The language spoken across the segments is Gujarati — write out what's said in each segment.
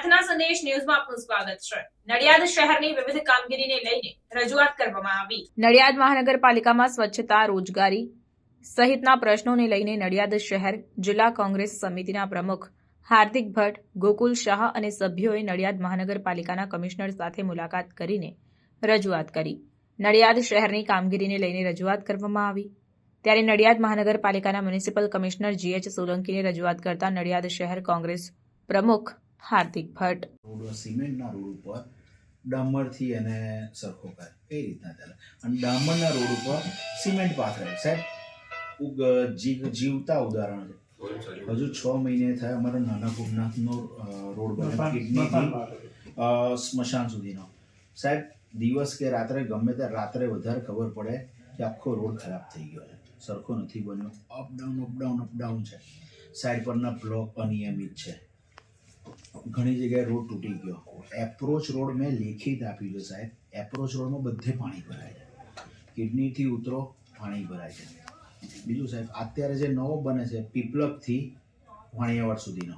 પ્રાર્થના સંદેશ ન્યૂઝમાં આપનું સ્વાગત છે. નડિયાદ શહેરની વિવિધ કામગીરીને લઈને રજૂઆત કરવામાં આવી. નડિયાદ મહાનગરપાલિકામાં સ્વચ્છતા, રોજગારી સહિતના પ્રશ્નોને લઈને નડિયાદ શહેર જિલ્લા કોંગ્રેસ સમિતિના પ્રમુખ હાર્દિક ભટ્ટ, ગોકુલ શાહ અને સભ્યોએ નડિયાદ મહાનગરપાલિકાના કમિશનર સાથે મુલાકાત કરીને રજૂઆત કરી. નડિયાદ શહેરની કામગીરીને લઈને રજૂઆત કરવામાં આવી. ત્યારે નડિયાદ મહાનગરપાલિકાના મ્યુનિસિપલ કમિશનર જીએચ સોલંકીને રજૂઆત કરતા નડિયાદ શહેર કોંગ્રેસ પ્રમુખ હાર્દિક ભટ્ટ. રોડ સિમેન્ટના રોડ ઉપર ડામરથી એને સરખો કરે કઈ રીતના ચાલે. અને ડામરના રોડ ઉપર સિમેન્ટ પાથરે સાહેબ ઉગ જી- જીવતા ઉદાહરણ છે. હજુ છ મહિને થયા અમારો નાના ભૂમનાથનો રોડ બને કિડનીથી સ્મશાન સુધીનો. સાહેબ દિવસ કે રાત્રે ગમે ત્યારે રાત્રે વધારે ખબર પડે કે આખો રોડ ખરાબ થઈ ગયો છે. સરખો નથી બન્યો. Up down up down up down છે. સાઈડ પરના બ્લોક અનિયમિત છે. ઘણી જગ્યાએ રોડ તૂટી ગયો એપ્રોચ રોડ મેં લેખિત આપ્યું છે સાહેબ. એપ્રોચ રોડમાં બધે પાણી ભરાય છે. કિડનીથી ઉતરો, પાણી ભરાય છે. બીજું સાહેબ, અત્યારે જે નવો બને છે, પીપલપથી વાણિયાવાડ સુધીનો.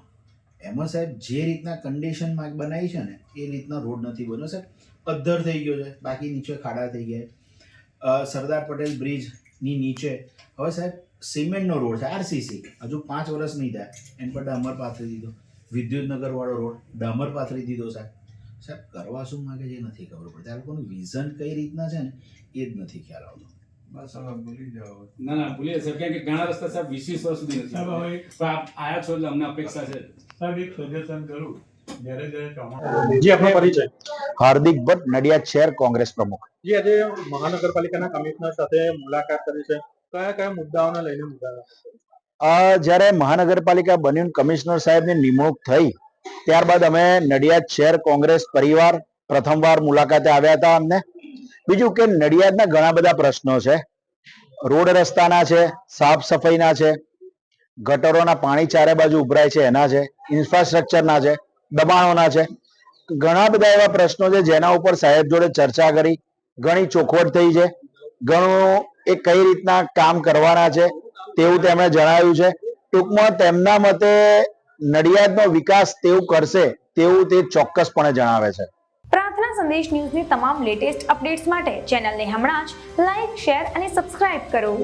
એમાં સાહેબ, જે રીતના કન્ડિશનમાં બનાવી છે ને, એ રીતના રોડ નથી બન્યો સાહેબ. પદ્ધર થઈ ગયો છે. બાકી નીચે ખાડા થઈ ગયા સરદાર પટેલ બ્રિજની નીચે. હવે સાહેબ, સિમેન્ટનો રોડ છે આરસીસી હજુ પાંચ વર્ષ નહીં થાય. એન પર ડામર પાથરી દીધો. વિદ્યુતનગર વાળો રોડ ડામર પાથરી દીધો સાહેબ. સાહેબ કરવા શું માગે છે નથી ખબર પડતી. આ લોકોનું વિઝન કઈ રીતના છે ને એ જ નથી ખ્યાલ આવતો. બસ હવે ભૂલી જાઓ. ના ના ભૂલી જશે કારણ કે ઘણા રસ્તા સાહેબ વીસ વીસ વર્ષ સુધી નથી. પણ આપ આયા છો એટલે અમને અપેક્ષા છે. સાહેબ એક સજેશન કરું. જી આપનો પરિચય. હાર્દિક ભટ્ટ નડિયાદ શહેર કોંગ્રેસ પ્રમુખ. જી આજે મહાનગરપાલિકાના કમિશનર સાથે મુલાકાત કરી છે. કયા કયા મુદ્દાઓને લઈને મુદ્દા જ્યારે મહાનગરપાલિકા બન્યું કમિશનર સાહેબની નિમણૂક થઈ, ત્યારબાદ અમે નડિયાદ શહેર કોંગ્રેસ પરિવાર પ્રથમવાર મુલાકાતે આવ્યા હતા અમને. બીજું કે નડિયાદના ઘણા બધા પ્રશ્નો છે. રોડ રસ્તાના છે, સાફ સફાઈના છે, ગટરોના પાણી ચારે બાજુ ઉભરાય છે એના છે, ઇન્ફ્રાસ્ટ્રક્ચરના છે, દબાણોના છે. ઘણા બધા એવા પ્રશ્નો છે જેના ઉપર સાહેબ જોડે ચર્ચા કરી. ઘણી ચોખવટ થઈ છે. ઘણું એ કઈ રીતના કામ કરવાના છે તેવું તેમણે જણાવ્યું છે. ટૂંકમાં તેમના મતે નડિયાદનો વિકાસ તેવું કરશે તેવું તે ચોક્કસપણે જણાવે છે. પ્રાર્થના સંદેશ ન્યૂઝની તમામ લેટેસ્ટ અપડેટ્સ માટે ચેનલને હમણાં જ લાઈક, શેર અને સબસ્ક્રાઇબ કરો.